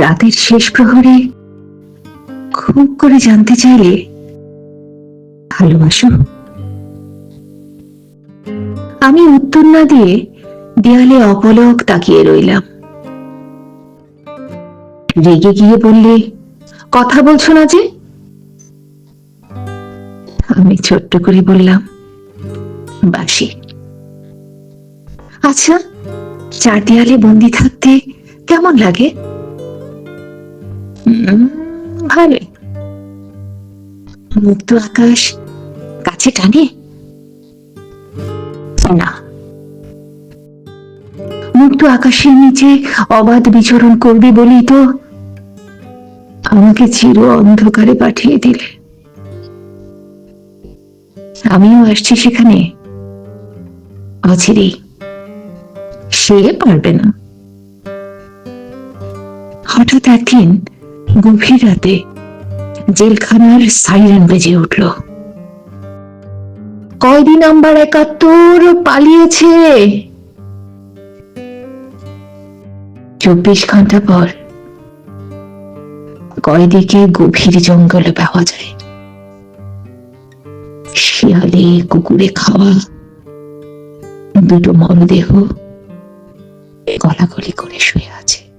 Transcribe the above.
রাতের শেষ প্রহরে খুব করে জানতে চাইলে ভালোবাসো। আমি উত্তর না দিয়ে দেয়ালে অপলক তাকিয়ে রইলাম। রেগে গিয়ে বললে, কথা বলছো না যে? আমি ছোট্ট করে বললাম, বাসি। আচ্ছা চার দেয়ালে বন্দি থাকতে কেমন লাগে? মুক্ত আকাশ কাছে টানে? না। মুক্ত আকাশের নিচে অবাধ বিচরণ করবে বলেই তো আমাকে চির অন্ধকারে পাঠিয়ে দিলে। আমিও আসছি সেখানে। অচিরেই সে পারবে না। হঠাৎ একদিন গভীর রাতে জেলখানার সাইরেন বেজে উঠল। কয়দি নাম্বার একাত্তর পালিয়েছে? চব্বিশ ঘণ্টা পর কয়দিকে গভীর জঙ্গলে পাওয়া যায়। শিয়ালে কুকুরে খাওয়া, দুটো মরদেহ গলাগলি করে শুয়ে আছে।